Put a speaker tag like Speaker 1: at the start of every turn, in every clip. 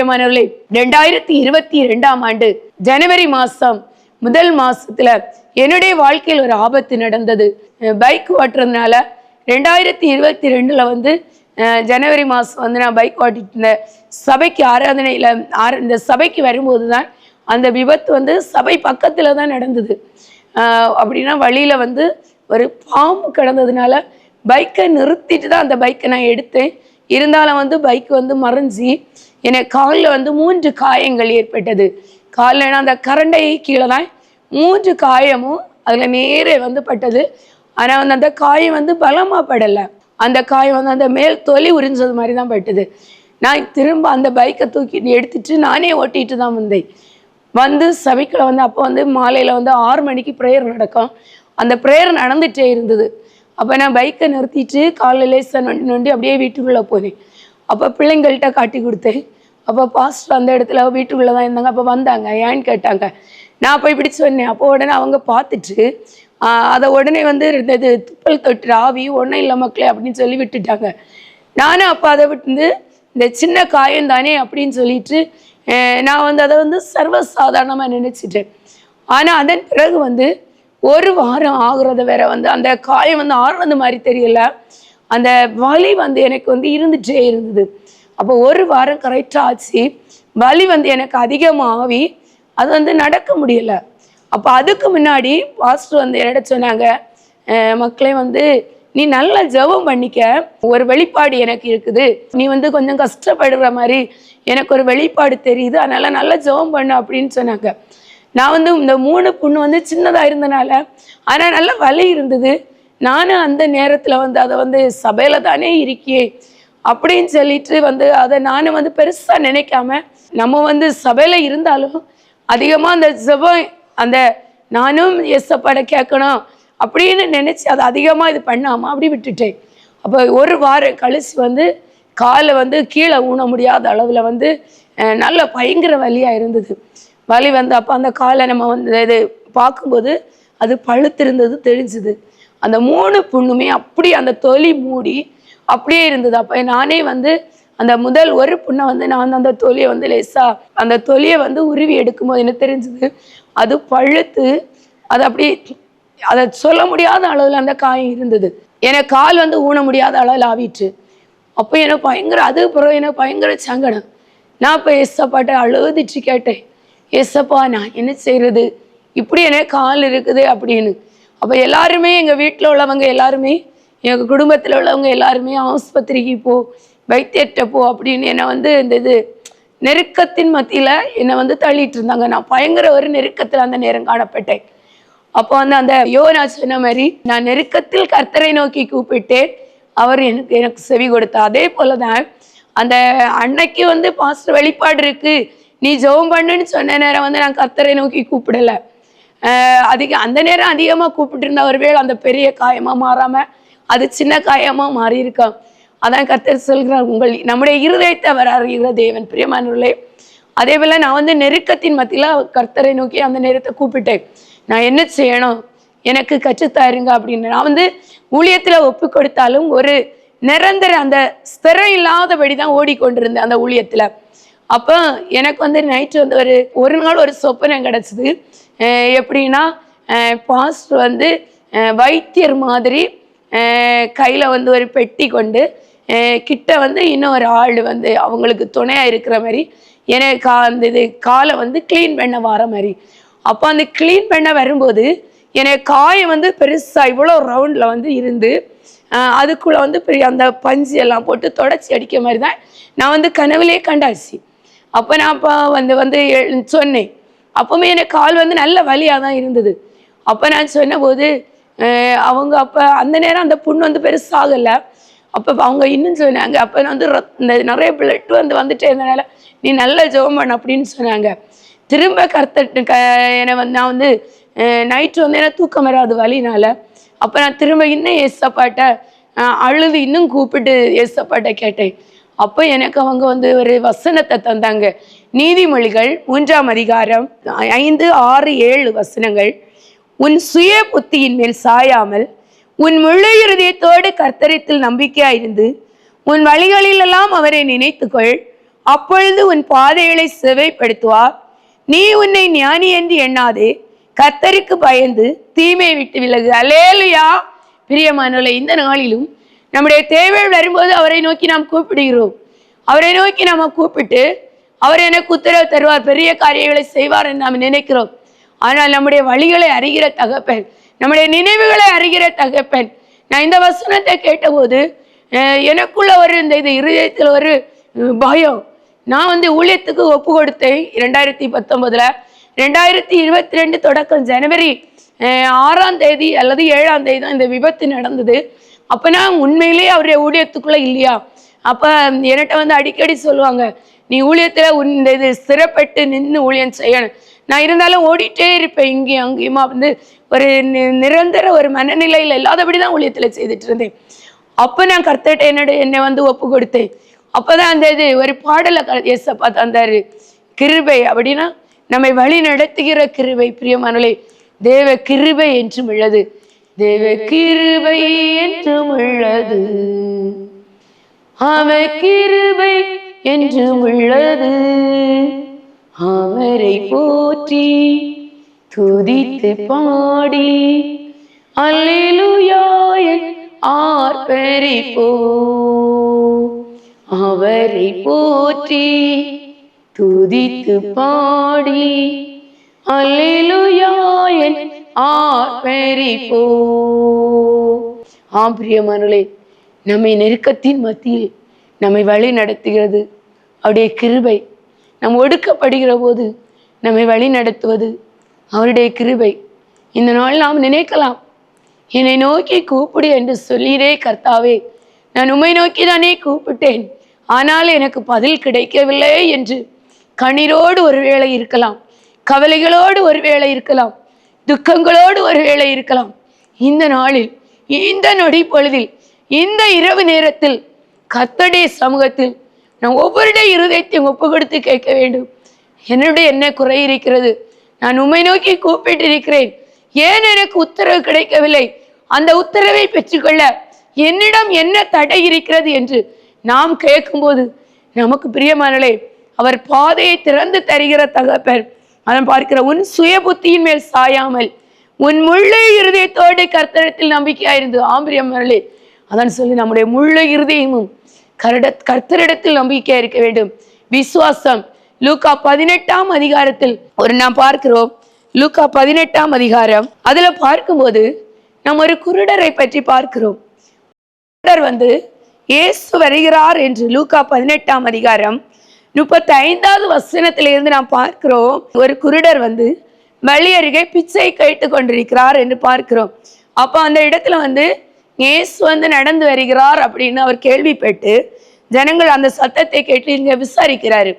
Speaker 1: பிரியமானவர்களே ரெண்டாயிரத்தி இருபத்தி ரெண்டாம் ஆண்டு ஜனவரி மாசம் முதல் மாசத்துல என்னுடைய வாழ்க்கையில் ஒரு ஆபத்து நடந்தது. பைக் ஓட்டுறதுனால ரெண்டாயிரத்தி இருபத்தி ரெண்டுல வந்து ஜனவரி மாதம் வந்து நான் பைக் ஓட்டிட்டு இருந்தேன். சபைக்கு ஆராதனையில் ஆர- இந்த சபைக்கு வரும்போது தான் அந்த விபத்து வந்து சபை பக்கத்தில் தான் நடந்தது. அப்படின்னா வழியில் வந்து ஒரு பாம்பு கிடந்ததுனால பைக்கை நிறுத்திட்டு தான் அந்த பைக்கை நான் எடுத்தேன். இருந்தாலும் வந்து பைக் வந்து மறைஞ்சி எனக்கு காலில் வந்து மூன்று காயங்கள் ஏற்பட்டது. காலில் அந்த கரண்டை கீழே தான் மூன்று காயமும் அதில் நேரே வந்து பட்டது. ஆனால் வந்து அந்த காயம் வந்து பலமாக படலை. அந்த காயம் வந்து அந்த மேல் தொலி உறிஞ்சது மாதிரி தான் பட்டது. நான் திரும்ப அந்த பைக்கை தூக்கி எடுத்துட்டு நானே ஓட்டிகிட்டு தான் வந்தேன். வந்து சபைக்கில் வந்து அப்போ வந்து மாலையில் வந்து ஆறு மணிக்கு ப்ரேயர் நடக்கும். அந்த ப்ரேயர் நடந்துகிட்டே இருந்தது. அப்போ நான் பைக்கை நிறுத்திட்டு காலையில் லேசாக நொண்டி நொண்டி அப்படியே வீட்டுக்குள்ளே போனேன். அப்போ பிள்ளைங்கள்கிட்ட காட்டி கொடுத்தேன். அப்போ பாஸ்டர் அந்த இடத்துல வீட்டுக்குள்ளே தான் இருந்தாங்க. அப்போ வந்தாங்க. ஏன்னு கேட்டாங்க. நான் போய் இப்படி சொன்னேன். அப்போ உடனே அவங்க பார்த்துட்டு அதை உடனே வந்து இந்த இது துப்பல் தொட்டு ஆவி ஒன்றும் இல்லை மக்களே அப்படின்னு சொல்லி விட்டுட்டாங்க. நானும் அப்போ அதை விட்டு இந்த சின்ன காயம் தானே அப்படின்னு சொல்லிட்டு நான் வந்து அதை வந்து சர்வசாதாரணமாக நினச்சிட்டேன். ஆனால் அதன் பிறகு வந்து ஒரு வாரம் ஆகுறத வேற வந்து அந்த காயம் வந்து ஆறுனது மாதிரி தெரியல. அந்த வலி வந்து எனக்கு வந்து இருந்துட்டே இருந்தது. அப்போ ஒரு வாரம் கரெக்டாக ஆச்சு. வலி வந்து எனக்கு அதிகமாகி அது வந்து நடக்க முடியல. அப்போ அதுக்கு முன்னாடி பாஸ்டர் வந்து என்னிட சொன்னாங்க மக்களே வந்து நீ நல்லா ஜெபம் பண்ணிக்க. ஒரு வெளிப்பாடு எனக்கு இருக்குது. நீ வந்து கொஞ்சம் கஷ்டப்படுற மாதிரி எனக்கு ஒரு வெளிப்பாடு தெரியுது. அதனால நல்லா ஜெபம் பண்ணு அப்படின்னு சொன்னாங்க. நான் வந்து இந்த மூணு புண்ணு வந்து சின்னதாக இருந்தனால ஆனால் நல்ல வலி இருந்தது. நானும் அந்த நேரத்தில் வந்து அதை வந்து சபையில் தானே இருக்கியே அப்படின்னு சொல்லிட்டு வந்து அதை நானும் வந்து பெருசாக நினைக்காம நம்ம வந்து சபையில் இருந்தாலும் அதிகமாக அந்த ஜபம் அந்த நானும் எஸ்ஸப்பாட கேட்கணும் அப்படின்னு நினச்சி அதை அதிகமாக இது பண்ணாமல் அப்படி விட்டுட்டேன். அப்போ ஒரு வாரம் கழிச்சு வந்து காலை வந்து கீழே ஊன முடியாத அளவில் வந்து நல்ல பயங்கர வலியாக இருந்தது. வலி வந்து அப்போ அந்த காலை நம்ம வந்து இது பார்க்கும்போது அது பழுத்திருந்தது தெரிஞ்சுது அந்த மூணு புண்ணுமே அப்படியே அந்த தொலி மூடி அப்படியே இருந்தது. அப்போ நானே வந்து அந்த முதல் ஒரு புண்ணை வந்து நான் வந்து அந்த தொலியை வந்து லேசா அந்த தொலியை வந்து உருவி எடுக்கும்போது எனக்கு தெரிஞ்சுது? அது பழுத்து அது அப்படியே அதை சொல்ல முடியாத அளவில் அந்த காயம் இருந்தது. எனக்கு கால் வந்து ஊன முடியாத அளவில் ஆவிட்டு. அப்போ எனக்கு பயங்கர அது பிறகு எனக்கு பயங்கர சங்கடம். நான் இப்போ எஸ்ஸப்பாட்ட அழுதுச்சு கேட்டேன். எஸ்ஸப்பா நான் என்ன செய்கிறது இப்படி எனக்கு கால் இருக்குது அப்படின்னு. அப்போ எல்லாருமே எங்கள் வீட்டில் உள்ளவங்க எல்லாருமே எங்கள் குடும்பத்தில் உள்ளவங்க எல்லாருமே ஆஸ்பத்திரிக்கு போ வைத்தியர்கிட்ட போ அப்படின்னு என்னை வந்து இந்த இது நெருக்கத்தின் மத்தியில் என்னை வந்து தள்ளிட்டு இருந்தாங்க. நான் பயங்கர ஒரு நெருக்கத்தில் அந்த நேரம் காணப்பட்டேன். அப்போ வந்து அந்த யோனா சொன்ன மாதிரி நான் நெருக்கத்தில் கர்த்தரை நோக்கி கூப்பிட்டேன். அவர் எனக்கு எனக்கு செவி கொடுத்தா அதே போல தான் அந்த அன்னைக்கு வந்து பாஸ்டர் வெளிப்பாடு இருக்குது நீ ஜெபம் பண்ணுன்னு சொன்ன நேரம் வந்து நான் கர்த்தரை நோக்கி கூப்பிடல. அதிக அந்த நேரம் அதிகமாக கூப்பிட்டு இருந்த ஒருவேளை அந்த பெரிய காயமாக மாறாம அது சின்ன காயமாக மாறி இருக்கான் அதான் கர்த்தர் சொல்கிறார் உங்கள் நம்முடைய இருதயத்தை வர அறிகிற தேவன். பிரியமானவர்களே அதே போல நான் வந்து நெருக்கத்தின் மத்தியில் கர்த்தரை நோக்கி அந்த நேரத்தை கூப்பிட்டேன். நான் என்ன செய்யணும்? எனக்கு கற்றுத்தாருங்க அப்படின்னு. நான் வந்து ஊழியத்தில் ஒப்பு கொடுத்தாலும் ஒரு நிரந்தர அந்த ஸ்திரம் இல்லாதபடி தான் ஓடிக்கொண்டிருந்தேன் அந்த ஊழியத்தில். அப்போ எனக்கு வந்து நைட்டு வந்து ஒரு ஒரு நாள் ஒரு சொப்பனம் கிடச்சிது. எப்படின்னா பாஸ்டர் வந்து வைத்தியர் மாதிரி கையில் வந்து ஒரு பெட்டி கொண்டு கிட்ட வந்து இன்னும் ஒரு ஆள் வந்து அவங்களுக்கு துணையாக இருக்கிற மாதிரி எனக்கு கா அந்த இது காலை வந்து க்ளீன் பண்ண வர மாதிரி. அப்போ அந்த க்ளீன் பண்ண வரும்போது எனக்கு காயம் வந்து பெருசாக இவ்வளோ ரவுண்டில் வந்து இருந்து அதுக்குள்ளே வந்து பெரிய அந்த பஞ்சு எல்லாம் போட்டு தொடச்சி அடிக்க மாதிரி தான் நான் வந்து கனவுலேயே கண்டாச்சு. அப்போ நான் அப்போ வந்து வந்து எழு- சொன்னேன். அப்போவுமே எனக்கு கால் வந்து நல்ல வலியாக தான் இருந்தது. அப்போ நான் சொன்னபோது அவங்க அப்போ அந்த நேரம் அந்த புண்ணு வந்து பெருசாகலை அப்போ அவங்க இன்னும் சொன்னாங்க அப்போ நான் வந்து இந்த நிறைய பிளட் வந்து வந்துட்டே இருந்தனால நீ நல்ல ஜெபம் பண்ணு அப்படின்னு சொன்னாங்க. திரும்ப கர்த்தட்டு க என்னை வந்து நான் வந்து நைட்டு வந்து எனக்கு தூக்கம் வராது வழினால அப்போ நான் திரும்ப இன்னும் ஏசப்பாட்ட அழுது இன்னும் கூப்பிட்டு ஏசப்பாட்ட கேட்டேன். அப்போ எனக்கு அவங்க வந்து ஒரு வசனத்தை தந்தாங்க. நீதிமொழிகள் மூன்றாம் அதிகாரம் ஐந்து ஆறு ஏழு வசனங்கள். உன் சுய புத்தியின் மேல் சாயாமல் உன் முழு இருதயத்தோடு கர்த்தரித்தில் நம்பிக்கையாயிருந்து உன் வழிகளிலெல்லாம் அவரை நினைத்துக்கொள். அப்பொழுது உன் பாதைகளை செவைப்படுத்துவார் நீ உன்னை ஞானி என்று எண்ணாதே. கர்த்தருக்கு பயந்து தீமை விட்டு விலகு. அலேலுயா பிரியமானவர்களே இந்த நாளிலும் நம்முடைய தேவைகள் வரும்போது அவரை நோக்கி நாம் கூப்பிடுகிறோம். அவரை நோக்கி நாம கூப்பிட்டு அவர் எனக்கு உத்தரவு தருவார் பெரிய காரியங்களை செய்வார் என்று நாம் நினைக்கிறோம். ஆனால் நம்முடைய வழிகளை அறிகிற தகப்பன் நம்முடைய நினைவுகளை அறிகிற தகப்பன் நான் இந்த வசனத்தை கேட்டபோது எனக்குள்ள ஒரு இந்த இது இருதயத்தில் ஒரு பயம். நான் வந்து ஊழியத்துக்கு ஒப்பு கொடுத்தேன் ரெண்டாயிரத்தி பத்தொன்பதுல. ரெண்டாயிரத்தி இருபத்தி ரெண்டு தொடக்கம் ஜனவரி ஆறாம் தேதி அல்லது ஏழாம் தேதி தான் இந்த விபத்து நடந்தது. அப்போ நான் உண்மையிலேயே அவருடைய ஊழியத்துக்குள்ள இல்லையா? அப்போ என்கிட்ட வந்து அடிக்கடி சொல்லுவாங்க நீ ஊழியத்தில் உன் இந்த இது சிறப்பட்டு நின்று ஊழியம் செய்யணும். நான் இருந்தாலும் ஓடிட்டே இருப்பேன் இங்கேயும் அங்கேயுமா வந்து ஒரு நி- நிரந்தர ஒரு மனநிலையில் இல்லாதபடி தான் ஊழியத்தில் செய்துட்டு இருந்தேன். அப்போ நான் கர்த்தட்ட என்னோட என்னை வந்து ஒப்பு கொடுத்தேன். அப்பதான் அந்த இது ஒரு பாடலை எஸ்ஸப்பா தந்தாரு. கிருபை அப்படின்னா நம்மை வழி நடத்துகிற கிருபை பிரியமானலே தேவ கிருபை என்றும் உள்ளது. தேவ கிருபை என்றும் உள்ளது அவ கிருபை என்றும் உள்ளது அவரை போற்றி துதித்து பாடி அல்லேலூயா என் ஆர்ப்பரிப்போ. அவரை போற்றி துதித்து பாடி அல்லேலூயா ஆர்ப்பரிப்போ. ஆம் பிரியமானே நம்மை நெருக்கத்தின் மத்தியில் நம்மை வழி நடத்துகிறது. அவருடைய கிருபை நம் ஒடுக்கப்படுகிற போது நம்மை வழி நடத்துவது அவருடைய கிருபை. இந்த நாள் நாம் நினைக்கலாம். என்னை நோக்கி கூப்பிடு என்று சொல்லிடே கர்த்தாவே நான் உம்மை நோக்கி தானே கூப்பிட்டேன். ஆனால் எனக்கு பதில் கிடைக்கவில்லை என்று கண்ணீரோடு ஒரு வேளை இருக்கலாம். கவலைகளோடு ஒரு வேளை இருக்கலாம். துக்கங்களோடு ஒரு வேளை இருக்கலாம். இந்த நாளில் இந்த நொடி பொழுதில் இந்த இரவு நேரத்தில் கத்தடி சமூகத்தில் நான் ஒவ்வொருடைய இருதயத்தையும் ஒப்பு கொடுத்து கேட்க வேண்டும். என்னுடைய என்ன குறை இருக்கிறது. நான் உம்மை நோக்கி கூப்பிட்டிருக்கிறேன். ஏன் எனக்கு உத்தரவு கிடைக்கவில்லை? அந்த உத்தரவை பெற்றுக்கொள்ள என்னிடம் என்ன தடை இருக்கிறது என்று நாம் கேட்கும்போது நமக்கு பிரியமானலே அவர் பாதையை திறந்து தருகிற தகப்பர் அதன் பார்க்கிற உன் சுய புத்தியின் மேல் சாயாமல் உன் முள்ளு இருதயத்தோடு கர்த்தரத்தில் நம்பிக்கையாயிருந்து ஆம்பிரியமர்களே அதான் சொல்லி நம்முடைய முள்ளு இருதயமும் கரட கர்த்தரிடத்தில் நம்பிக்கையா இருக்க வேண்டும். விசுவாசம் லூக்கா பதினெட்டாம் அதிகாரத்தில் ஒரு நாம் பார்க்கிறோம். லூக்கா பதினெட்டாம் அதிகாரம். அதுல பார்க்கும்போது நாம் ஒரு குருடரை பற்றி பார்க்கிறோம். குருடர் வந்து இயேசு வருகிறார் என்று லூக்கா பதினெட்டாம் அதிகாரம் முப்பத்தி ஐந்தாவது வசனத்திலிருந்து நாம் பார்க்கிறோம். ஒரு குருடர் வந்து வழி அருகே பிச்சை கேட்டு கொண்டிருக்கிறார் என்று பார்க்கிறோம். அப்போ அந்த இடத்துல வந்து இயேசு வந்து நடந்து வருகிறார் அப்படின்னு அவர் கேள்விப்பட்டு ஜனங்கள் அந்த சத்தத்தை கேட்டு இங்க விசாரிக்கிறாரு.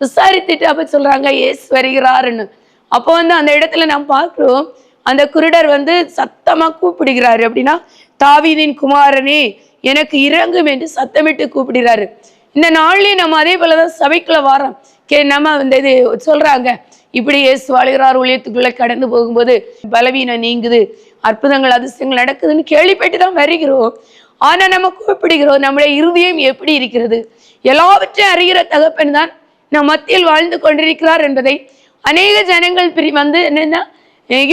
Speaker 1: விசாரித்துட்டு அப்ப சொல்றாங்க இயேசு வருகிறாருன்னு. அப்போ வந்து அந்த இடத்துல நாம் பார்க்கிறோம் அந்த குருடர் வந்து சத்தமா கூப்பிடுகிறாரு. அப்படின்னா தாவீதின் குமாரனே எனக்கு இறங்கும் என்று சத்தமிட்டு கூப்பிடுறாரு இந்த நாள்லேயும் நம்ம அதே போல தான் சபைக்குள்ளே வரோம். கே நம்ம இந்த இது சொல்கிறாங்க இப்படி இயேசு வாழ்கிறார் ஊழியத்துக்குள்ளே கடந்து போகும்போது பலவீனம் நீங்குது அற்புதங்கள் அதிசயங்கள் நடக்குதுன்னு கேள்விப்பட்டு தான் வருகிறோம். ஆனால் நம்ம கூப்பிடுகிறோம் நம்முடைய இருதயம் எப்படி இருக்கிறது? எல்லாவற்றையும் அறிகிற தகப்பன் தான் நம் மத்தியில் வாழ்ந்து கொண்டிருக்கிறார் என்பதை அநேக ஜனங்கள் பிரி வந்து என்னென்னா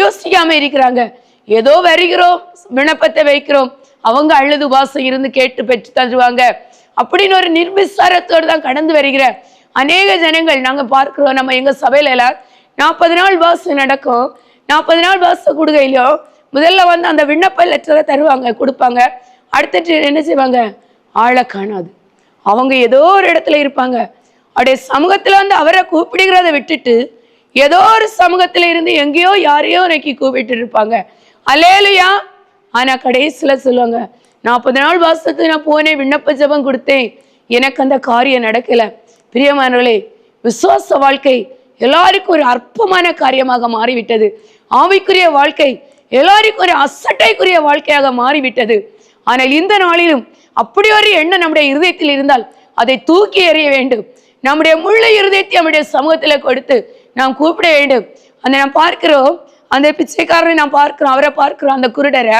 Speaker 1: யோசிக்காமல் இருக்கிறாங்க. ஏதோ வருகிறோம் விண்ணப்பத்தை வைக்கிறோம். அவங்க அழுது உபாசம் இருந்து கேட்டு பெற்று தருவாங்க. அப்படின்னு ஒரு நிர்பிசாரத்தோடு தான் கடந்து வருகிற அநேக ஜனங்கள் நாங்கள் பார்க்குறோம். நம்ம எங்கள் சபையில எல்லாம் நாற்பது நாள் பாஸ் நடக்கும். நாற்பது நாள் பாஸ் கொடுக்கையிலோ முதல்ல வந்து அந்த விண்ணப்ப லெட்டரை தருவாங்க கொடுப்பாங்க. அடுத்துட்டு என்ன செய்வாங்க? ஆளை காணாது. அவங்க ஏதோ ஒரு இடத்துல இருப்பாங்க. அப்படியே சமூகத்தில் வந்து அவரை கூப்பிடுகிறத விட்டுட்டு ஏதோ ஒரு சமூகத்தில் இருந்து எங்கேயோ யாரையோ நோக்கி கூப்பிட்டு இருப்பாங்க. அலேலுயா ஆனால் கடைசியில் சொல்லுவாங்க நாற்பது நாள் வாசத்துக்கு நான் போனேன் விண்ணப்ப ஜபம் கொடுத்தேன். எனக்கு அந்த காரியம் நடக்கல. பிரியமானவர்களே விசுவாச வாழ்க்கை எல்லாருக்கும் ஒரு அற்பமான காரியமாக மாறிவிட்டது. ஆவிக்குரிய வாழ்க்கை எல்லாருக்கும் ஒரு அசட்டைக்குரிய வாழ்க்கையாக மாறிவிட்டது. ஆனால் இந்த நாளிலும் அப்படி ஒரு எண்ணம் நம்முடைய இருதயத்தில் இருந்தால் அதை தூக்கி எறிய வேண்டும். நம்முடைய முள்ள இருதயத்தை நம்முடைய சமூகத்தில் கொடுத்து நாம் கூப்பிட வேண்டும். அந்த நாம் பார்க்கிறோம் அந்த பிச்சைக்காரரை நாம் பார்க்கிறோம் அவரை பார்க்கிறோம் அந்த குருடரை.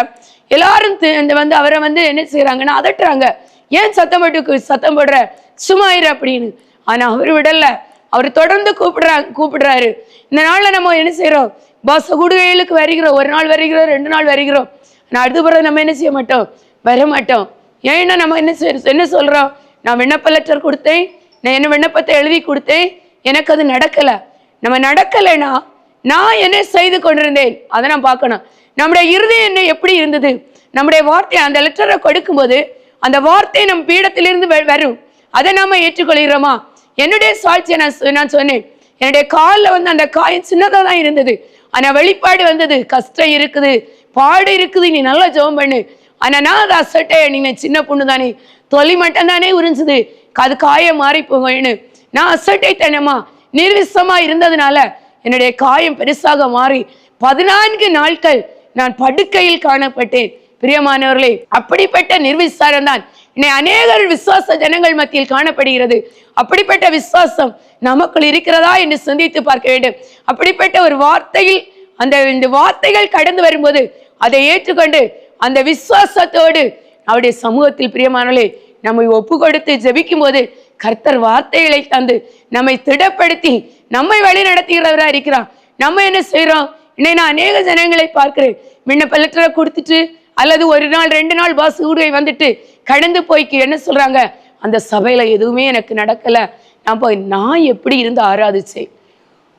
Speaker 1: எல்லாரும் இந்த வந்து அவரை வந்து என்ன செய்றாங்கன்னா அதட்டுறாங்க. ஏன் சத்தம் போட்டு சத்தம் போடுற? சும்மா ஆயிரு அப்படின்னு. ஆனா அவர் விடல. அவர் தொடர்ந்து கூப்பிடுறா கூப்பிடுறாரு. இந்த நாள்ல நம்ம என்ன செய்கிறோம் பாச குடுகைகளுக்கு வருகிறோம். ஒரு நாள் வருகிறோம் ரெண்டு நாள் வருகிறோம். நான் அடுத்த பிறகு நம்ம என்ன செய்ய மாட்டோம்? வர மாட்டோம் ஏன்னா நம்ம என்ன செய்- என்ன சொல்றோம்? நான் விண்ணப்ப லெட்டர் கொடுத்தேன். நான் என்ன விண்ணப்பத்தை எழுதி கொடுத்தேன்? எனக்கு அது நடக்கல. நம்ம நடக்கலைன்னா நான் என்ன செய்து கொண்டிருந்தேன்? அதை நான் பார்க்கணும். நம்முடைய இருதயம் என்ன எப்படி இருந்தது? நம்முடைய வார்த்தை அந்த லெட்டரை கொடுக்கும்போது அந்த வார்த்தை நம் பீடத்திலிருந்து வ- வரும். அதை நாம ஏற்றுக்கொள்கிறோமா? என்னுடைய சாட்சியை நான் சொ- நான் சொன்னேன். என்னுடைய காலில் வந்து அந்த காயம் சின்னதாக தான் இருந்தது. ஆனால் வெளிப்பாடு வந்தது. கஷ்டம் இருக்குது. பாடு இருக்குது. நீ நல்லா ஜெபம் பண்ணு. ஆனால் நான் அதை அசட்டை நீ சின்ன பொண்ணு தானே தொலி மட்டும் தானே உறிஞ்சுது அது காயம் மாறி போகணும்னு நான் அசட்டை அசட்டைத்தனமா நிர்விசமாக இருந்ததுனால என்னுடைய காயம் பெருசாக மாறி பதினான்கு நாட்கள் நான் படுக்கையில் காணப்பட்டேன். பிரியமானவர்களே அப்படிப்பட்ட நிர்விசாரம் தான் இன்னை அநேகர் விசுவாச ஜனங்கள் மத்தியில் காணப்படுகிறது. அப்படிப்பட்ட விசுவாசம் நமக்குள் இருக்கிறதா என்று சிந்தித்து பார்க்க வேண்டும். அப்படிப்பட்ட ஒரு வார்த்தையில் அந்த இந்த வார்த்தைகள் கடந்து வரும்போது அதை ஏற்றுக்கொண்டு அந்த விசுவாசத்தோடு அவருடைய சமூகத்தில் பிரியமானவர்களே நம்மை ஒப்பு கொடுத்து ஜபிக்கும் போது கர்த்தர் வார்த்தைகளை தந்து நம்மை திடப்படுத்தி நம்மை வழி நடத்துகிறவராக இருக்கிறான் நம்ம என்ன செய்கிறோம் இன்னை நான் அநேக ஜனங்களை பார்க்கிறேன். விண்ணப்ப லெட்டரை கொடுத்துட்டு அல்லது ஒரு நாள் ரெண்டு நாள் பாஸ் ஊடுகை வந்துட்டு கடந்து போய்க்கு என்ன சொல்றாங்க? அந்த சபையில எதுவுமே எனக்கு நடக்கல. நான் போய் நான் எப்படி இருந்து ஆராதிச்சேன்?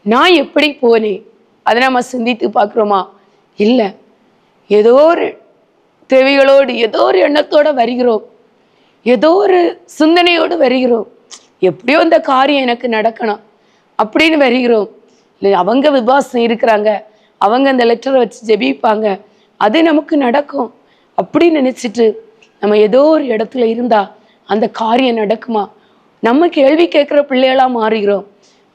Speaker 1: நான் எப்படி போனேன்? அதை நம்ம சிந்தித்து பார்க்குறோமா? இல்லை. ஏதோ ஒரு தேவைகளோடு ஏதோ ஒரு எண்ணத்தோடு வருகிறோம். ஏதோ ஒரு சிந்தனையோடு வருகிறோம். எப்படியோ இந்த காரியம் எனக்கு நடக்கணும். அப்படின்னு வருகிறோம். இல்லை அவங்க விபாசம் இருக்கிறாங்க. அவங்க அந்த லெட்டரை வச்சு ஜெபிப்பாங்க. அது நமக்கு நடக்கும். அப்படின்னு நினச்சிட்டு நம்ம ஏதோ ஒரு இடத்துல இருந்தால் அந்த காரியம் நடக்குமா? நம்ம கேள்வி கேட்குற பிள்ளைகளாக மாறுகிறோம்.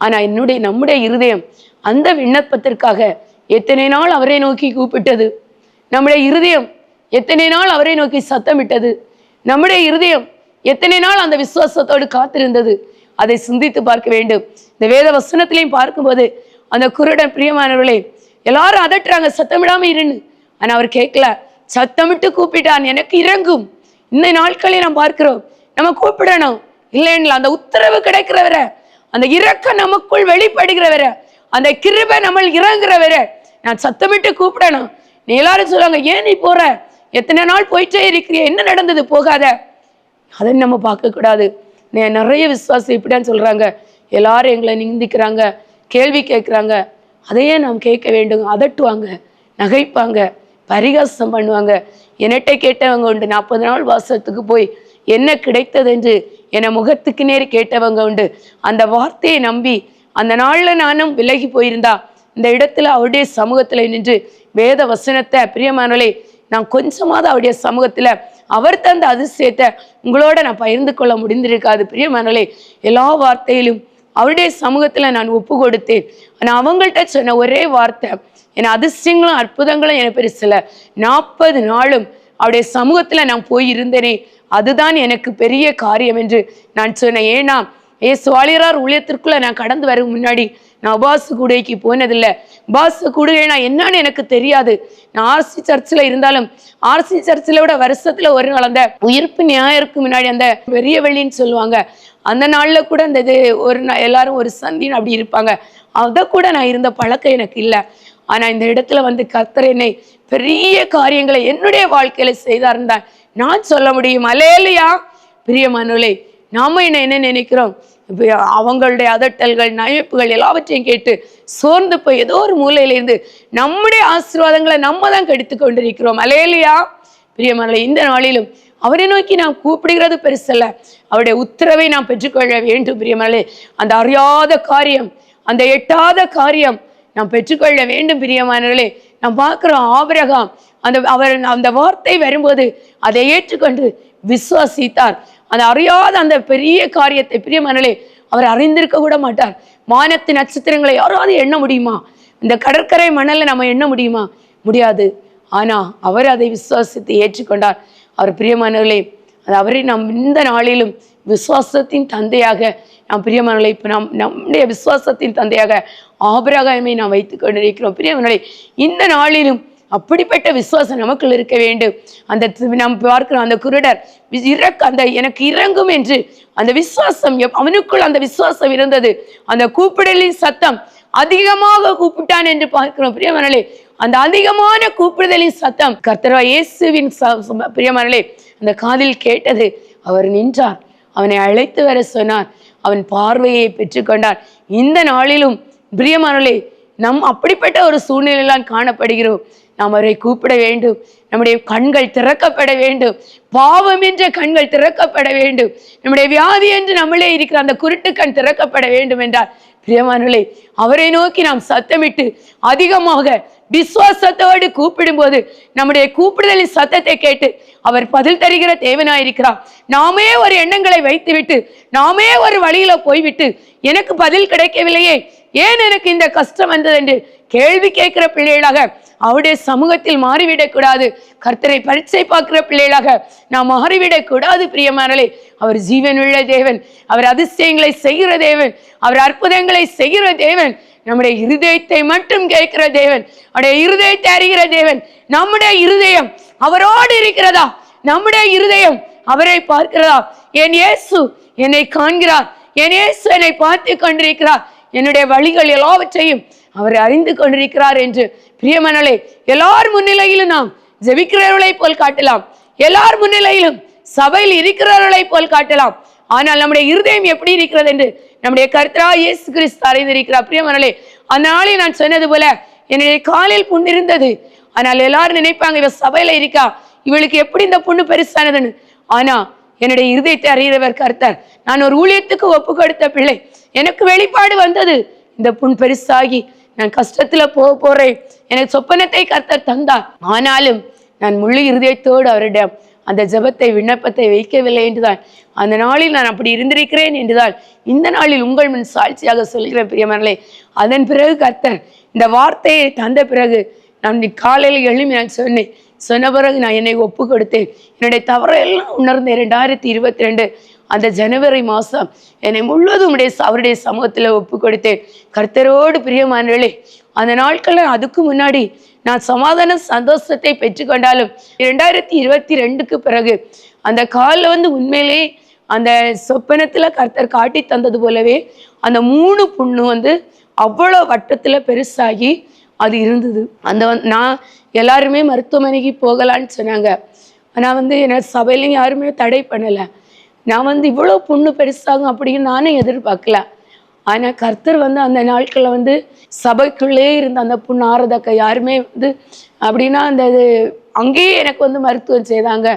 Speaker 1: ஆனால் என்னுடைய நம்முடைய இருதயம் அந்த விண்ணப்பத்திற்காக எத்தனை நாள் அவரை நோக்கி கூப்பிட்டது? நம்முடைய இருதயம் எத்தனை நாள் அவரை நோக்கி சத்தமிட்டது? நம்முடைய இருதயம் எத்தனை நாள் அந்த விசுவாசத்தோடு காத்திருந்தது? அதை சிந்தித்து பார்க்க வேண்டும். இந்த வேத வசனத்திலையும் பார்க்கும்போது அந்த குருடன் பிரியமானவர்களே எல்லாரும் அதட்டுறாங்க சத்தமிடாம இருன்னு. ஆனா அவர் கேட்கல. சத்தமிட்டு கூப்பிட்டான் எனக்கு இறங்கும். இந்த நாட்களையும் நாம் பார்க்கிறோம். நம்ம கூப்பிடணும். இல்லைன்னு அந்த உத்தரவு கிடைக்கிறவரை அந்த இரக்கம் நமக்குள் வெளிப்படுகிறவரை அந்த கிருபை நம்ம இறங்குறவரை நான் சத்தமிட்டு கூப்பிடணும். நீ எல்லாரும் சொல்லுவாங்க ஏன் நீ போற? எத்தனை நாள் போயிட்டே இருக்கிறிய? என்ன நடந்தது? போகாத. அதை நம்ம பார்க்கக்கூடாது. நிறைய விசுவாசம் இப்படின்னு சொல்கிறாங்க எல்லாரும் எங்களை நிந்திக்கிறாங்க கேள்வி கேட்குறாங்க. அதையே நாம் கேட்க வேண்டும். அதட்டுவாங்க நகைப்பாங்க பரிகாசம் பண்ணுவாங்க. என்னட்டை கேட்டவங்க உண்டு. நாற்பது நாள் வாசத்துக்கு போய் என்ன கிடைத்தது என்று என முகத்துக்கு நேர் கேட்டவங்க உண்டு. அந்த வார்த்தையை நம்பி அந்த நாளில் நானும் விலகி போயிருந்தா இந்த இடத்துல அவருடைய சமூகத்தில் நின்று வேத வசனத்தை பிரியமானவளே நான் கொஞ்சமாவது அவருடைய சமூகத்தில் அவர் தந்த அதிசயத்தை உங்களோட நான் பகிர்ந்து கொள்ள முடிந்திருக்காது. பிரியமானவளே எல்லா வார்த்தையிலும் அவருடைய சமூகத்தில் நான் ஒப்பு கொடுத்தேன் நான் அவங்கள்ட்ட சொன்ன ஒரே வார்த்தை என் அதிசயங்களும் அற்புதங்களும் என பெருசில. நாற்பது நாளும் அவருடைய சமூகத்தில் நான் போய் இருந்தேனே அதுதான் எனக்கு பெரிய காரியம் என்று நான் சொன்னேன். ஏன்னா ஏ சுவாலியரார் ஊழியத்திற்குள்ள நான் கடந்து வரும் முன்னாடி நான் உபாசு கூடைக்கு போனதில்லை. உபாசு கூடுகைனா என்னன்னு எனக்கு தெரியாது. நான் ஆர்சி சர்ச்சில் இருந்தாலும் ஆர்சி சர்ச்சில் விட வருஷத்துல ஒரு நாள் அந்த உயிர்ப்பு ஞாயிற்கு முன்னாடி அந்த பெரிய வெள்ளின்னு சொல்லுவாங்க அந்த நாளில் கூட அந்த இது ஒரு எல்லாரும் ஒரு சந்தின்னு அப்படி இருப்பாங்க. அதை கூட நான் இருந்த பழக்கம் எனக்கு இல்லை. ஆனால் இந்த இடத்துல வந்து கர்த்தர் என்னை பெரிய காரியங்களை என்னுடைய வாழ்க்கையில செய்தாருந்தா நான் சொல்ல முடியும். அலேலியா பிரியமானவளே நாம என்ன என்ன நினைக்கிறோம்? அவங்களுடைய அதட்டல்கள் நயப்புகள் எல்லாவற்றையும் கேட்டு சோர்ந்து போய் ஏதோ ஒரு மூலையிலேருந்து நம்முடைய ஆசீர்வாதங்களை நம்ம தான் கெடுத்து கொண்டிருக்கிறோம். அலேலியா பிரியமானவளே இந்த நாளிலும் அவரை நோக்கி நாம் கூப்பிடுகிறது பெருசல்ல. அவருடைய உத்தரவை நாம் பெற்றுக்கொள்ள வேண்டும் பிரியமானே அந்த அறியாத காரியம் அந்த எட்டாத காரியம் நாம் பெற்றுக்கொள்ள வேண்டும் பிரியமானவர்களே. நாம் பார்க்குறோம் ஆபிரகாம் அந்த அவர் அந்த வார்த்தை வரும்போது அதை ஏற்றுக்கொண்டு விசுவாசித்தார். அந்த அறியாத அந்த பெரிய காரியத்தை பிரியமானவர்களே அவர் அறிந்திருக்க கூட மாட்டார். வானத்து நட்சத்திரங்களை யாராவது எண்ண முடியுமா? இந்த கடற்கரை மணலை நம்ம எண்ண முடியுமா? முடியாது. ஆனால் அவர் அதை விசுவாசித்து ஏற்றுக்கொண்டார். அவர் பிரியமானவர்களே அது அவரை நாம் இந்த நாளிலும் விசுவாசத்தின் தந்தையாக நாம் பிரியமானவர்களை இப்போ நாம் நம்முடைய விசுவாசத்தின் தந்தையாக ஆபிரகாமை நாம் வைத்து கொண்டிருக்கிறோம். பிரியமானவர்களே இந்த நாளிலும் அப்படிப்பட்ட விசுவாசம் நமக்குள் இருக்க வேண்டும். அந்த நாம் பார்க்கிறோம் அந்த குருடர் இறக்கு அந்த எனக்கு இறங்கும் என்று அந்த விசுவாசம் எப்- அவனுக்குள் அந்த விசுவாசம் இருந்தது. அந்த கூப்பிடலின் சத்தம் அதிகமாக கூப்பிட்டான் என்று பார்க்கிறோம். பிரியமனலே அந்த அதிகமான கூப்பிடுதலின் சத்தம் கர்த்தரா இயேசுவின் ச- அந்த காதில் கேட்டது அவர் நின்றார். அவனை அழைத்து வர சொன்னார். அவன் பார்வையை பெற்றுக்கொண்டார் இந்த நாளிலும் பிரியமானே நம் அப்படிப்பட்ட ஒரு சூழ்நிலையிலாம் காணப்படுகிறோம். நாம் அவரை கூப்பிட வேண்டும். நம்முடைய கண்கள் திறக்கப்பட வேண்டும். பாவம் என்ற கண்கள் திறக்கப்பட வேண்டும். நம்முடைய வியாதி என்று நம்மளே இருக்கிற அந்த குருட்டு கண் திறக்கப்பட வேண்டும் என்றார். பிரியமானவர்களே அவரை நோக்கி நாம் சத்தமிட்டு அதிகமாக விசுவாசத்தோடு கூப்பிடும்போது நம்முடைய கூப்பிடுதலின் சத்தத்தை கேட்டு அவர் பதில் தருகிற தேவனாயிருக்கிறார். நாமே ஒரு எண்ணங்களை வைத்துவிட்டு நாமே ஒரு வழியில போய்விட்டு எனக்கு பதில் கிடைக்கவில்லையே ஏன் எனக்கு இந்த கஷ்டம் வந்தது என்று கேள்வி கேட்கிற பிள்ளைகளாக அவருடைய சமூகத்தில் மாறிவிடக்கூடாது. கர்த்தரை பரீட்சை பார்க்கிற பிள்ளைகளாக நாம் மாறிவிடக் கூடாது பிரியமானலே அவர் ஜீவனுள்ள தேவன் அவர் அதிசயங்களை செய்கிற தேவன் அவர் அற்புதங்களை செய்கிற தேவன். நம்முடைய இருதயத்தை மட்டும் கேட்கிற தேவன் அவருடைய இருதயத்தை அறிகிற தேவன் நம்முடைய இருதயம் அவரோடு இருக்கிறதா? நம்முடைய இருதயம் அவரை பார்க்கிறதா? என் இயேசு என்னை காண்கிறார் என் இயேசு என்னை பார்த்து கொண்டிருக்கிறார் என்னுடைய வழிகள் எல்லாவற்றையும் அவர் அறிந்து கொண்டிருக்கிறார் என்று பிரியமனலே எல்லார் முன்னிலையிலும் நாம் ஜெபிக்கிறவர்களை போல் காட்டலாம் எல்லார் முன்னிலையிலும் சபையில் இருக்கிறவர்களை போல் காட்டலாம். ஆனால் நம்முடைய இருதயம் எப்படி இருக்கிறது என்று நம்முடைய கர்த்தரா இயேசு கிறிஸ்து அறிந்திருக்கிறார் பிரியமனலே அந்த நான் சொன்னது போல என்னுடைய காலில் புண் இருந்தது. ஆனால் எல்லாரும் நினைப்பாங்க இவ சபையில இருக்கா? இவளுக்கு எப்படி இந்த புண்ணு பெருசானதுன்னு? ஆனா என்னுடைய இருதயத்தை அறிகிறவர் கர்த்தர். நான் ஒரு ஊழியத்துக்கு ஒப்பு கொடுத்த பிள்ளை. எனக்கு வெளிப்பாடு வந்தது. இந்த புண் பெருசாகி நான் கஷ்டத்துல போக போறேன். எனக்கு சொப்பனத்தை கர்த்தர் தந்தார். ஆனாலும் நான் முழு இருதயத்தோடு அவரிடம் அந்த ஜெபத்தை விண்ணப்பத்தை வைக்கவில்லை என்றுதான். அந்த நாளில் நான் அப்படி இருந்திருக்கிறேன் என்றுதான். இந்த நாளில் உங்கள் முன் சாட்சியாக சொல்கிறேன் பிரியமர்களே அதன் பிறகு கர்த்தர் இந்த வார்த்தையை தந்த பிறகு நான் காலையில் எழுமி நான் சொன்னேன். சொன்ன பிறகு நான் என்னை ஒப்பு கொடுத்தேன் என்னுடைய தவறையெல்லாம் உணர்ந்தேன் ரெண்டாயிரத்தி இருபத்தி ரெண்டு அந்த ஜனவரி மாதம் என்னை முழுவதும் உடைய அவருடைய சமூகத்தில் ஒப்பு கொடுத்தேன் கர்த்தரோடு பிரியமானவர்களே அந்த நாட்களில் அதுக்கு முன்னாடி நான் சமாதான சந்தோஷத்தை பெற்றுக்கொண்டாலும் இரண்டாயிரத்தி இருபத்தி ரெண்டுக்கு பிறகு அந்த காலில் வந்து உண்மையிலே அந்த சொப்பனத்தில் கர்த்தர் காட்டி தந்தது போலவே அந்த மூணு புண்ணு வந்து அவ்வளோ வட்டத்தில் பெருசாகி அது இருந்தது. அந்த நான் எல்லாருமே மருத்துவமனைக்கு போகலான்னு சொன்னாங்க. ஆனால் வந்து என்னை சபையிலையும் யாருமே தடை பண்ணலை. நான் வந்து இவ்வளோ புண்ணு பெருசாகும் அப்படின்னு நானும் எதிர்பார்க்கல. ஆனால் கர்த்தர் வந்து அந்த நாட்களில் வந்து சபைக்குள்ளே இருந்த அந்த புண்ணு ஆறுதக்க யாருமே வந்து அப்படின்னா அந்த இது அங்கேயே எனக்கு வந்து மருத்துவம் செய்தாங்க.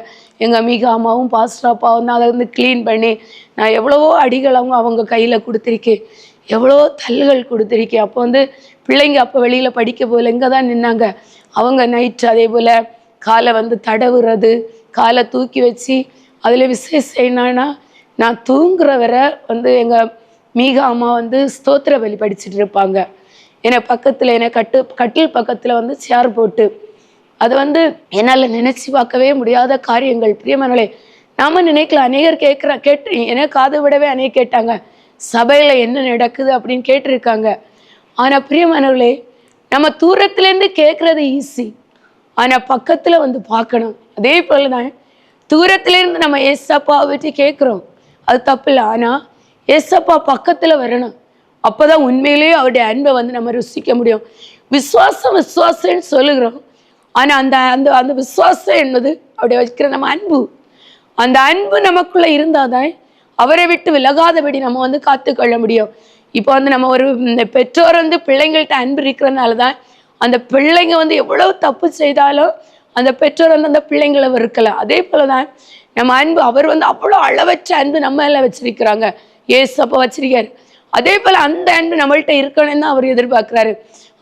Speaker 1: எங்கள் மிக அம்மாவும் பாஸ்டர் அப்பாவும் தான் அதை வந்து க்ளீன் பண்ணி நான் எவ்வளவோ அடிகள் அவங்க அவங்க கையில் கொடுத்துருக்கேன். எவ்வளோ தள்ளுகள் கொடுத்துருக்கேன். அப்போ வந்து பிள்ளைங்க அப்போ வெளியில் படிக்க போகல இங்கே தான் நின்னாங்க. அவங்க நைட்டு அதே போல் காலை வந்து தடவுறது காலை தூக்கி வச்சு அதில் விசேஷம் என்னன்னா நான் தூங்குற வரை வந்து எங்கள் மீகா அம்மா வந்து ஸ்தோத்திர பலி படிச்சுட்டு இருப்பாங்க. என்னை பக்கத்தில் என்னை கட்டு கட்டில் பக்கத்தில் வந்து சேர் போட்டு அது வந்து என்னால் நினச்சி பார்க்கவே முடியாத காரியங்கள். பிரியமனே நாம நினைக்கல அநேகர் கேட்குற கேட்டு என காது விடவே அநேக கேட்டாங்க சபையில் என்ன நடக்குது அப்படின்னு கேட்டிருக்காங்க. ஆனால் பிரியமானவர்களே நம்ம தூரத்துலேருந்து கேட்குறது ஈஸி ஆனால் பக்கத்தில் வந்து பார்க்கணும். அதே போல தான் தூரத்துலேருந்து நம்ம ஏசப்பா வச்சு கேட்குறோம் அது தப்பு இல்லை. ஆனால் ஏசப்பா பக்கத்தில் வரணும். அப்போ தான் உண்மையிலேயே அவருடைய அன்பை வந்து நம்ம ருசிக்க முடியும். விசுவாசம் விசுவாசம்னு சொல்லுகிறோம். ஆனால் அந்த அந்த அந்த விசுவாசம் என்பது அவருடைய வைக்கிற நம்ம அன்பு. அந்த அன்பு நமக்குள்ளே இருந்தால் தான் அவரை விட்டு விலகாதபடி நம்ம வந்து காத்துக்கொள்ள முடியும். இப்போ வந்து நம்ம ஒரு இந்த பெற்றோர் வந்து பிள்ளைங்கள்ட்ட அன்பு இருக்கிறதுனால தான் அந்த பிள்ளைங்க வந்து எவ்வளவு தப்பு செய்தாலும் அந்த பெற்றோர் வந்து அந்த பிள்ளைங்களை வெறுக்கலை. அதே போல தான் நம்ம அன்பு அவர் வந்து அவ்வளோ அளவற்ற அன்பு நம்ம எல்லாம் வச்சிருக்கிறாங்க. ஏசு அப்போ வச்சிருக்காரு. அதே போல் அந்த அன்பு நம்மள்கிட்ட இருக்கணும்னு தான் அவர் எதிர்பார்க்குறாரு.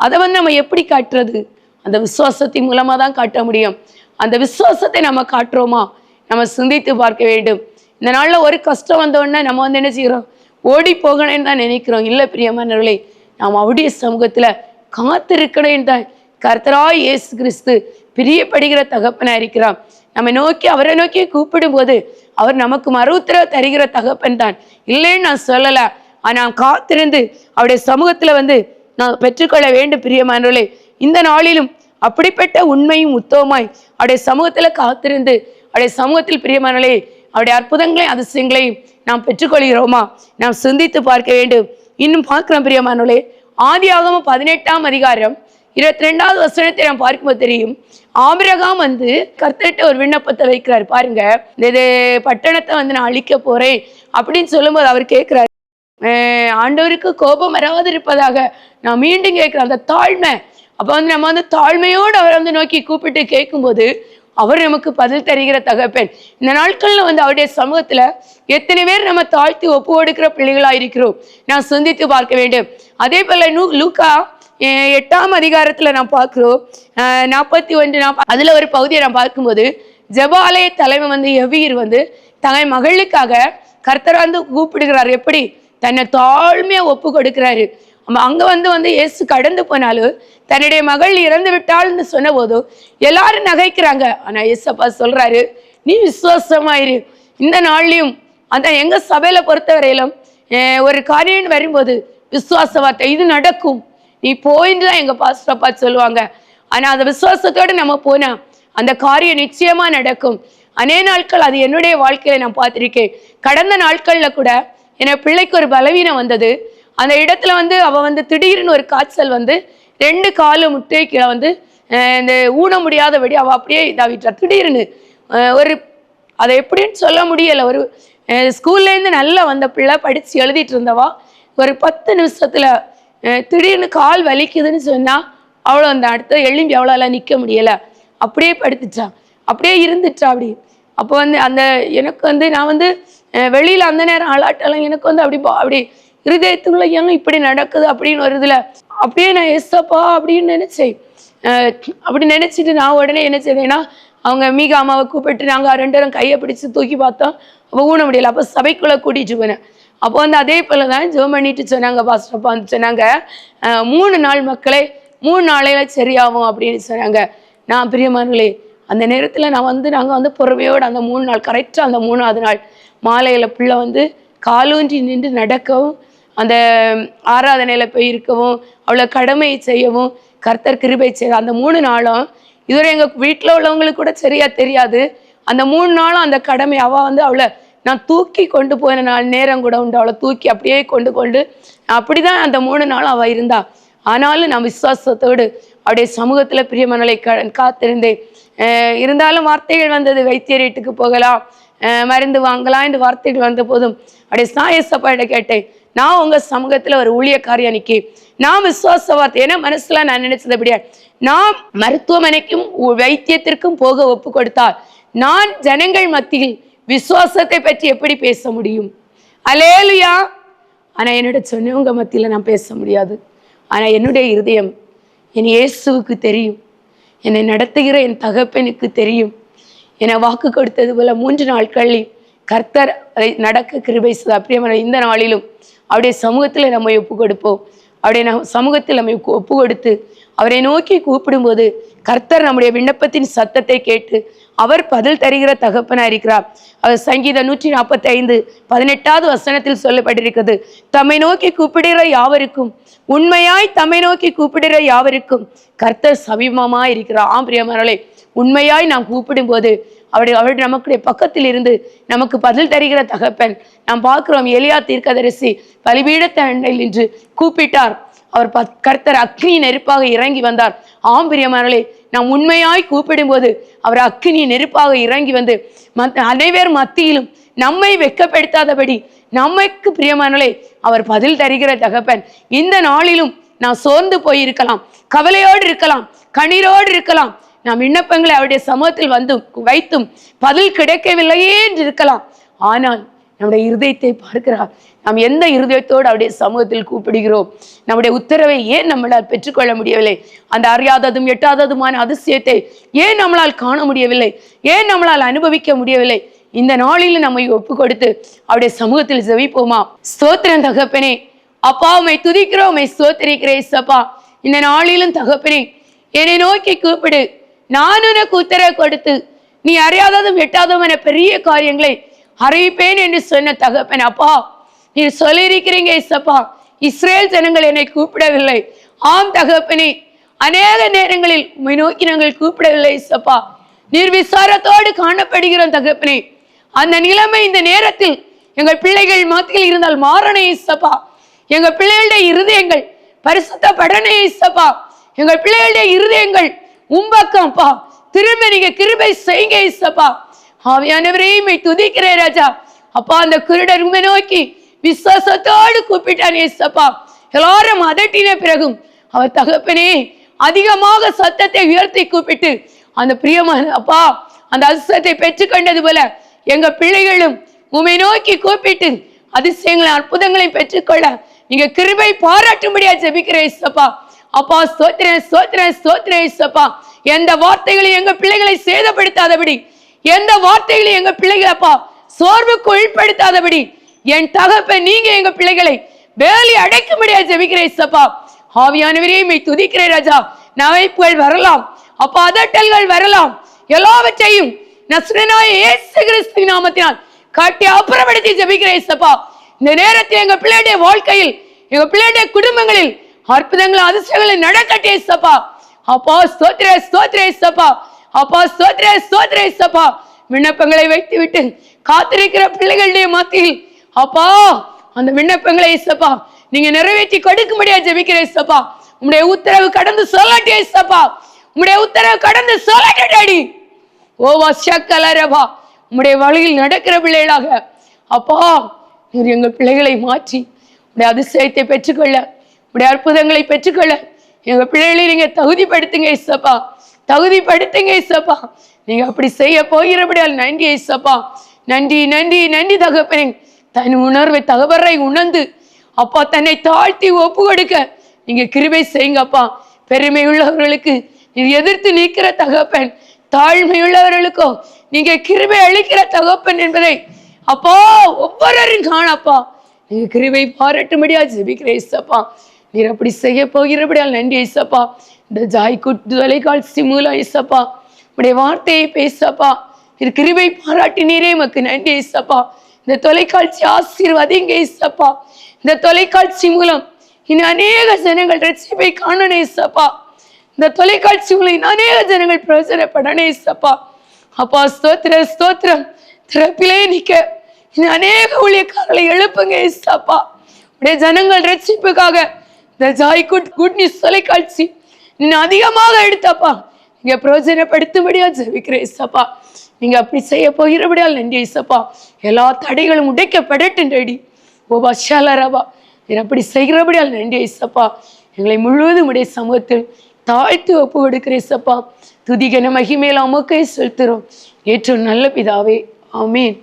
Speaker 1: அதை வந்து நம்ம எப்படி காட்டுறது? அந்த விசுவாசத்தின் மூலமாக தான் காட்ட முடியும். அந்த விசுவாசத்தை நம்ம காட்டுறோமா? நம்ம சிந்தித்து பார்க்க வேண்டும். இந்த நாளில் ஒரு கஷ்டம் வந்தோடனே நம்ம வந்து என்ன செய்கிறோம் ஓடி போகணும்னு தான் நினைக்கிறோம். இல்லை பிரியமானவர்களே நாம் அவருடைய சமூகத்தில் காத்திருக்கணும் தான் கர்த்தராய் இயேசு கிறிஸ்து பிரியப்படுகிற தகப்பனாக இருக்கிறான் நம்ம நோக்கி அவரை நோக்கி கூப்பிடும் போது அவர் நமக்கு மறு உத்தரவு தருகிற தகப்பன் தான். இல்லைன்னு நான் சொல்லல. ஆனா காத்திருந்து அவருடைய சமூகத்துல வந்து நான் பெற்றுக்கொள்ள வேண்டும் பிரியமானவர்களே இந்த நாளிலும் அப்படிப்பட்ட உண்மையும் உத்தவமாய் அவருடைய சமூகத்துல காத்திருந்து அவருடைய சமூகத்தில் பிரியமானவர்களே அவருடைய அற்புதங்களையும் அதிசயங்களையும் நாம் பெற்றுக்கொள்கிறோமா? நாம் சிந்தித்து பார்க்க வேண்டும். இன்னும் பார்க்கிறோம் பிரியமானவர்களே ஆதி பதினெட்டாம் அதிகாரம் இருபத்தி ரெண்டாவது வசனத்தை நாம் பார்க்கும்போது தெரியும். ஆபிரகாம் வந்து கர்த்தர்கிட்ட ஒரு விண்ணப்பத்தை வைக்கிறார். பாருங்க இது பட்டணத்தை வந்து நான் அழிக்க போறேன் அப்படின்னு சொல்லும்போது அவர் கேட்கிறாரு ஆண்டவருக்கு கோபம் வராது இருப்பதாக நான் மீண்டும் கேட்கிறேன் அந்த தாழ்மை. அப்போ வந்து நம்ம வந்து தாழ்மையோடு அவரை வந்து நோக்கி கூப்பிட்டு கேட்கும்போது அவர் நமக்கு பதில் தருகிற தகப்பன். இந்த நாட்களில் வந்து அவருடைய சமூகத்தில் எத்தனை பேர் நம்ம தாழ்த்தி ஒப்பு கொடுக்கிற பிள்ளைகளாக இருக்கிறோம் நான் சிந்தித்து பார்க்க வேண்டும். அதே போல் நூ லூக்கா எட்டாம் அதிகாரத்துல நான் பார்க்குறோம் நாற்பத்தி ஒன்று நான் அதுல ஒரு பகுதியை நான் பார்க்கும்போது ஜபாலய தலைமை வந்து எவீர் வந்து தங்கை மகளுக்காக கர்த்தராந்து கூப்பிடுகிறார். எப்படி? தன்னை தாழ்மையா ஒப்பு கொடுக்கிறாரு. ஆமா, அங்க வந்து வந்து இயேசு கடந்து போனாலும் தன்னுடைய மகள் இறந்து விட்டாள்னு சொன்ன போதும் எல்லாரும் நகைக்கிறாங்க. ஆனா இயேசப்பா சொல்றாரு நீ விசுவாசமாயிரு. இந்த நாள்லயும் அந்த எங்க சபையில பொறுத்தவரையிலும் ஒரு காரியம் வரும்போது விசுவாச வார்த்தை இது நடக்கும். நீ போயின்னு தான் எங்கள் பாஸ்டர் அப்பா சொல்லுவாங்க. ஆனால் அந்த விசுவாசத்தோட நம்ம போனால் அந்த காரியம் நிச்சயமாக நடக்கும். அநே நாட்கள் அது என்னுடைய வாழ்க்கையில நான் பார்த்துருக்கேன். கடந்த நாட்களில் கூட என் பிள்ளைக்கு ஒரு பலவீனம் வந்தது. அந்த இடத்துல வந்து அவள் வந்து திடீர்னு ஒரு காய்ச்சல் வந்து ரெண்டு காலு முட்டை கீழே வந்து இந்த ஊன முடியாதபடி அவள் அப்படியே இதாகிட்டா திடீர்னு ஒரு அதை எப்படின்னு சொல்ல முடியலை. ஒரு ஸ்கூல்லேருந்து நல்லா வந்த பிள்ளை படித்து எழுதிட்டு இருந்தவா. ஒரு பத்து நிமிஷத்தில் திடீர்னு கால் வலிக்குதுன்னு சொன்னால் அவ்வளோ அந்த அடுத்த எலும்பி அவ்வளோலாம் நிற்க முடியலை. அப்படியே படுத்துட்டா. அப்படியே இருந்துட்டா அப்படி. அப்போ வந்து அந்த எனக்கு வந்து நான் வந்து வெளியில் அந்த நேரம் ஆளாட்டெல்லாம் எனக்கு வந்து அப்படி பா- அப்படி இருதயத்துக்குள்ள ஏங்க இப்படி நடக்குது அப்படின்னு வருதுல அப்படியே நான் எஸ்ஸப்பா அப்படின்னு நினச்சேன். அப்படி நினச்சிட்டு நான் உடனே என்ன செய்தேன்னா அவங்க மீக அம்மாவை கூப்பிட்டு நாங்கள் ரெண்டு பேரும் கையை பிடிச்சி தூக்கி பார்த்தோம். அப்போ ஊன முடியலை. அப்போ சபைக்குள்ளே கூட்டிகிட்டு போனேன். அப்போ வந்து அதே போல தான் ஜெபம் பண்ணிட்டு சொன்னாங்க பாஸ்டப்பா வந்து சொன்னாங்க மூணு நாள் மக்களே மூணு நாளையில சரியாகும் அப்படின்னு சொன்னாங்க. நான் பிரியமானங்களே அந்த நேரத்தில் நான் வந்து நாங்கள் வந்து பொறுமையோடு அந்த மூணு நாள் கரெக்டாக அந்த மூணாவது நாள் மாலையில் பிள்ளை வந்து காலூன்றி நின்று நடக்கவும் அந்த ஆராதனையில் போய் இருக்கவும் அவ்வளோ கடமையை செய்யவும் கர்த்தர் கிருபை செய்ய அந்த மூணு நாளும் இதுவரை எங்கள் வீட்டில் உள்ளவங்களுக்கு கூட சரியாக தெரியாது. அந்த மூணு நாளும் அந்த கடமை அவள் வந்து அவ்வளோ நான் தூக்கி கொண்டு போன நாள் நேரம் கூட உண்டு. அவளை தூக்கி அப்படியே கொண்டு கொண்டு அப்படிதான் அந்த மூணு நாள் அவள் இருந்தா. ஆனாலும் நான் விசுவாசத்தோடு அவருடைய சமூகத்தில் பிரியமனலை காத்திருந்தேன். இருந்தாலும் வார்த்தைகள் வந்தது வைத்தியர் வீட்டுக்கு போகலாம் மருந்து வாங்கலாம் இந்த வார்த்தைகள் வந்த போதும் அப்படியே சாயசப்பாட்ட கேட்டேன். நான் உங்கள் சமூகத்தில் ஒரு ஊழியக்காரி நிக்கி நான் விசுவாச வார்த்தை ஏன்னா மனசில் நான் நினைச்சது அப்படியே நான் மருத்துவமனைக்கும் வைத்தியத்திற்கும் போக ஒப்பு கொடுத்தால் நான் ஜனங்கள் மத்தியில் விசுவாசத்தை பற்றி எப்படி பேச முடியும்? அலேலுயா ஆனால் என்னோட சொன்னவங்க மத்தியில் நான் பேச முடியாது. ஆனால் என்னுடைய இருதயம் என் இயேசுவுக்கு தெரியும். என்னை நடத்துகிற என் தகப்பனுக்கு தெரியும். என்னை வாக்கு கொடுத்தது போல மூன்று நாட்களில் கர்த்தர் அதை நடக்க கிருபை அப்படியே இந்த நாளிலும் அவருடைய சமூகத்தில் நம்மை ஒப்பு கொடுப்போம் அவருடைய நம் சமூகத்தில் நம்மை ஒப்பு கொடுத்து அவரை நோக்கி கூப்பிடும்போது கர்த்தர் நம்முடைய விண்ணப்பத்தின் சத்தத்தை கேட்டு அவர் பதில் தருகிற தகப்பனாக இருக்கிறார். அவர் சங்கீதம் நூற்றி நாற்பத்தி ஐந்து பதினெட்டாவது வசனத்தில் சொல்லப்பட்டிருக்கிறது. தம்மை நோக்கி கூப்பிடுகிற யாவருக்கும் உண்மையாய் தம்மை நோக்கி கூப்பிடுகிற யாவருக்கும் கர்த்தர் சமீபமாக இருக்கிறார். ஆம் பிரியமானவர்களே உண்மையாய் நாம் கூப்பிடும்போது அவருடைய அவருடைய நமக்குடைய பக்கத்தில் இருந்து நமக்கு பதில் தருகிற தகப்பன் நாம் பார்க்கிறோம் எலியா தீர்க்கதரிசி பலிபீடத்தண்டையில் நின்று கூப்பிட்டார். அவர் பத்- கர்த்தர் அக்னி நெருப்பாக இறங்கி வந்தார். ஆம் நாம் உண்மையாய் கூப்பிடும்போது அவர் அக்கினி நெருப்பாக இறங்கி வந்து அனைவர் மத்தியிலும் நம்மை வெட்கப்படுத்தாதபடி நமக்கு பிரியமானலே அவர் பதில் தருகிற தகப்பன் இந்த நாளிலும் நான் சோர்ந்து போயிருக்கலாம் கவலையோடு இருக்கலாம் கண்ணீரோடு இருக்கலாம். நாம் விண்ணப்பங்களை அவருடைய சமூகத்தில் வந்து வைத்தும் பதில் கிடைக்கவில்லையே என்று இருக்கலாம். ஆனால் நம்முடைய இருதயத்தை பார்க்கிறார். நாம் எந்த இருதயத்தோடு அவருடைய சமூகத்தில் கூப்பிடுகிறோம்? நம்முடைய உத்தரவை ஏன் நம்மளால் பெற்றுக்கொள்ள முடியவில்லை? அந்த அறியாததும் எட்டாததுமான அதிசயத்தை ஏன் நம்மளால் காண முடியவில்லை? ஏன் நம்மளால் அனுபவிக்க முடியவில்லை? இந்த நாளில் நம்மை ஒப்பு கொடுத்து அவருடைய சமூகத்தில் ஜெபிப்போமா? சோத்திரன் தகப்பனே. அப்பா உமை துதிக்கிறோம் உமை ஸ்தோத்திரிக்கிறேன் சப்பா இந்த நாளிலும் தகப்பனே என்னை நோக்கி கூப்பிடு. நான் உனக்கு உத்தரவு கொடுத்து நீ அறியாததும் எட்டாததும் என பெரிய காரியங்களை அறிவிப்பேன் என்று சொன்ன தகப்பன் அப்பா நீ சொல்லியிருக்கிறீங்க இசப்பா. இஸ்ரேல் ஜனங்கள் என்னை கூப்பிடவில்லை. ஆம் தகப்பனே அநேக நேரங்களில் உண்மை நோக்கி நாங்கள் கூப்பிடவில்லை இசப்பா. நீர் விசாரத்தோடு காணப்படுகிறோம் தகப்பனே அந்த நிலைமை இந்த நேரத்தில் எங்கள் பிள்ளைகள் மத்தியில் இருந்தால் மாறணும் இசப்பா. எங்கள் பிள்ளைகளுடைய இருதயங்கள் பரிசுத்த படனே இசப்பா. எங்கள் பிள்ளைகளுடைய இருதயங்கள் உம்பக்கம்ப்பா திரும்ப நீங்க கிருபை செய்யுங்க ஏசப்பா ஆவியானவரையுமே துதிக்கிறேன் ராஜா. அப்பா அந்த குருடர் உண்மை நோக்கி விசுவாசத்தோடு கூப்பிட்டான் ஏசப்பா. எல்லாரும் அதட்டின பிறகும் அவர் தகப்பனே அதிகமாக சத்தத்தை உயர்த்தி கூப்பிட்டு அந்த பிரியமான அப்பா அந்த அதிசயத்தை பெற்றுக்கொண்டது போல எங்க பிள்ளைகளும் உமை நோக்கி கூப்பிட்டு அதிசயங்களை அற்புதங்களை பெற்றுக்கொள்ள நீங்க கிருபை பாராட்டும்படியா ஜெபிக்கிற இசப்பா அப்பா ஸ்தோத்திரன் ஸ்தோத்திரன் ஸ்தோத்திரன் இசப்பா எந்த வார்த்தைகளையும் எங்க பிள்ளைகளை சேதப்படுத்தாதபடி எந்த வார்த்தைகளையும் எங்க பிள்ளைகளப்பா சோர்வுக்கு உள்படுத்தாதபடி என் தகப்பை நீங்க எங்க பிள்ளைகளை வேலி அடைக்கும்படியா ஜெபிக்கிறேன் சப்பா ஆவியானவரே மை துதிக்கிறேன் ராஜா. நவைப்புகள் வரலாம். அப்பா அதட்டல்கள் வரலாம். எல்லாவற்றையும் நஸ்ரனாய இயேசு கிறிஸ்து நாமத்தினால் காட்டி அப்புறப்படுத்தி ஜெபிக்கிறேன் சப்பா இந்த நேரத்தில் எங்க பிள்ளையுடைய வாழ்க்கையில் எங்க பிள்ளையுடைய குடும்பங்களில் அற்புதங்கள் அதிசயங்களை நடக்கட்டே சப்பா அப்பா ஸ்தோத்திர ஸ்தோத்திர சப்பா அப்பா ஸ்தோத்திர ஸ்தோத்திர ஏசப்பா விண்ணப்பங்களை வைத்து விட்டு காத்திருக்கிற பிள்ளைகளுடைய மத்தியில் அப்பா அந்த விண்ணப்பங்களை ஏசப்பா நீங்க நிறைவேற்றி கொடுக்கும்படியா ஜெபிக்கிறேன் ஏசப்பா உங்களுடைய உத்தரவு கடந்து சொல்லட்டே ஏசப்பா உங்களுடைய உத்தரவு கடந்து சொல்லட்டடி டாடி. ஓ வசக்கலரபா உங்களுடைய வழியில் நடக்கிற பிள்ளைகளாக அப்பா நீர் எங்கள் பிள்ளைகளை மாற்றி உடைய அதிசயத்தை பெற்றுக்கொள்ள உடைய அற்புதங்களை பெற்றுக்கொள்ள எங்கள் பிள்ளைகளை நீங்கள் தகுதிப்படுத்துங்க இசப்பா தகுதிப்படுத்துங்க இசப்பா நீங்க அப்படி செய்ய போகிறபடியால் நன்றி இசப்பா நன்றி நன்றி நன்றி தகப்பனே. தன் உணர்வை தகவரை உணர்ந்து அப்பா தன்னை தாழ்த்தி ஒப்பு கொடுக்க நீங்க கிருபை செய்யுங்கப்பா. பெருமை உள்ளவர்களுக்கு நீ எதிர்த்து நிற்கிற தகப்பன் தாழ்மை உள்ளவர்களுக்கோ நீங்க கிருபை அளிக்கிற தகப்பன் என்பதை அப்பா ஒவ்வொருவரும் காணப்பா. நீங்க கிருபை பாராட்டும்படியா ஜெபிக்கிற இசப்பா நீர் அப்படி செய்ய போகிறபடியால் நன்றி இசப்பா இந்த ஜாய் குட் தொலைக்காட்சி மூலம் இசப்பா. உடைய வார்த்தையை பேசப்பா. இது கிருபை பாராட்டி நீரே மக்கு நன்றி இசப்பா. இந்த தொலைக்காட்சி ஆசீர்வதிங்க இசப்பா. இந்த தொலைக்காட்சி மூலம் இனி அநேக ஜனங்கள் ரட்சிப்பை காணணும் இசப்பா. இந்த தொலைக்காட்சி மூலம் இன்னும் அநேக ஜனங்கள் பிரயோஜனப்படணும் இசப்பா. அப்பா ஸ்தோத்திர ஸ்தோத்திரம். திறப்பிலே நிக்க. இனி அநேக ஊழியக்காரர்களை எழுப்புங்க இசப்பா. உடைய ஜனங்கள் ரட்சிப்புக்காக இந்த ஜாய் குட் குட் நியூஸ் தொலைக்காட்சி இன்னும் அதிகமாக எடுத்தப்பா. நீங்க பிரயோஜனப்படுத்தும்படியா ஜெபிக்கிறேன் இசப்பா நீங்க அப்படி செய்ய போகிறபடியால் நன்றி இசப்பா எல்லா தடைகளும் உடைக்கப்படட்டும் ரெடி ஓபா ஷலரபா நீர் அப்படி செய்கிறபடியால் நன்றி இசப்பா எங்களை முழுவதும் உடைய சமூகத்தில் தாழ்த்து ஒப்பு கொடுக்கிற இசப்பா துதிகன மகிமேல அமுக்கை செலுத்துறோம் ஏற்று நல்ல பிதாவே. ஆமீன்.